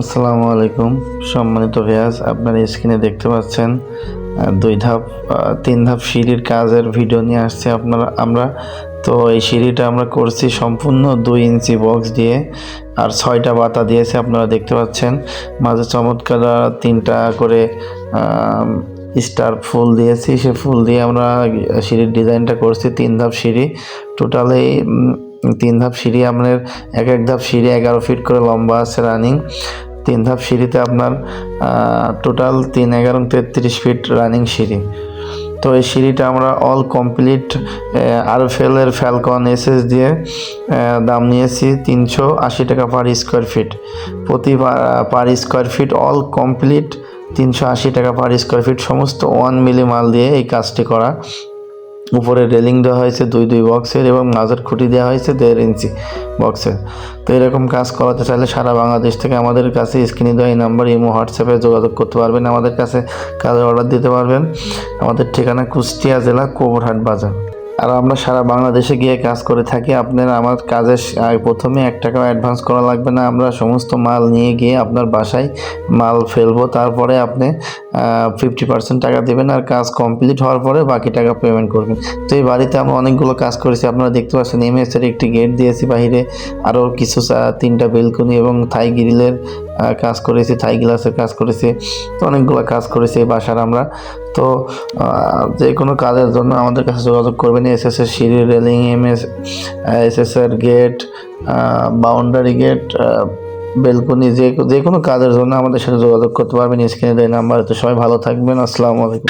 আসসালামু আলাইকুম। সম্মানিত ভিয়াস আপনারা স্ক্রিনে দেখতে পাচ্ছেন দুই ধাপ তিন ধাপ সিঁড়ির কাজের ভিডিও নিয়ে আসছে আপনারা, আমরা। তো এই সিঁড়িটা আমরা করছি সম্পূর্ণ দুই ইঞ্চি বক্স দিয়ে, আর ছয়টা বাতা দিয়েছে আপনারা দেখতে পাচ্ছেন। মাঝে চমৎকার তিনটা করে স্টার ফুল দিয়েছি। সে ফুল দিয়ে আমরা সিঁড়ির ডিজাইনটা করছি, তিন ধাপ সিঁড়ি। টোটালি তিন ধাপ সিঁড়ি আপনার এক এক ধাপ সিঁড়ি এগারো ফিট করে লম্বা আছে রানিং। তিন ধাপ সিঁড়িতে আপনার টোটাল তিন, এগারো, তেত্রিশ ফিট রানিং সিঁড়ি। তো এই সিঁড়িটা আমরা অল কমপ্লিট আরফেলের ফ্যালকন এসএস দিয়ে দাম নিয়েছি তিনশো আশি টাকা পার স্কোয়ার ফিট প্রতি per square feet all complete তিনশো আশি টাকা পার স্কোয়ার ফিট সমস্ত ওয়ান মিলি মাল দিয়ে এই কাজটি করা। উপরে রেলিং দেওয়া হয়েছে দুই দুই বক্সের এবং মাঝের খুঁটি দেওয়া হয়েছে দেড় ইঞ্চি বক্সের। তো এরকম কাজ করাতে চাইলে সারা বাংলাদেশ থেকে আমাদের কাছে স্ক্রিনে দেওয়া এই নাম্বার ইমো, হোয়াটসঅ্যাপে যোগাযোগ করতে পারবেন। আমাদের কাছে কাজের অর্ডার দিতে পারবেন। আমাদের ঠিকানা কুষ্টিয়া জেলা কোবরহাট বাজার। আর আমরা সারা বাংলাদেশে গিয়ে কাজ করে থাকি। আপনার আমার কাজের প্রথমে এক টাকা অ্যাডভান্স করা লাগবে না। আমরা সমস্ত মাল নিয়ে গিয়ে আপনার বাসায় মাল ফেলব। তারপরে আপনি ফিফটি পার্সেন্ট টাকা দেবেন আর কাজ কমপ্লিট হওয়ার পরে বাকি টাকা পেমেন্ট করবেন। তো এই বাড়িতে আমরা অনেকগুলো কাজ করেছি। আপনারা দেখতে পাচ্ছেন এমএসের একটি গেট দিয়েছি বাহিরে। আরও কিছু তিনটা বেলকনি এবং থাই গ্রিলের কাজ করেছি, থাই গ্লাসের কাজ করেছি তো অনেকগুলো কাজ করেছি এই বাসার আমরা। তো যে কোনো কাজের জন্য আমাদের কাছে যোগাযোগ করবেন এস এস এর সিঁড়ি, railing M S S S এর গেট বাউন্ডারি গেট বেলকনি, যে যে কোনো কাজের জন্য আমাদের সাথে যোগাযোগ করতে পারবেন। স্ক্রিনে দেয় নাম্বার। তো সবাই ভালো থাকবেন। আসসালামু আলাইকুম।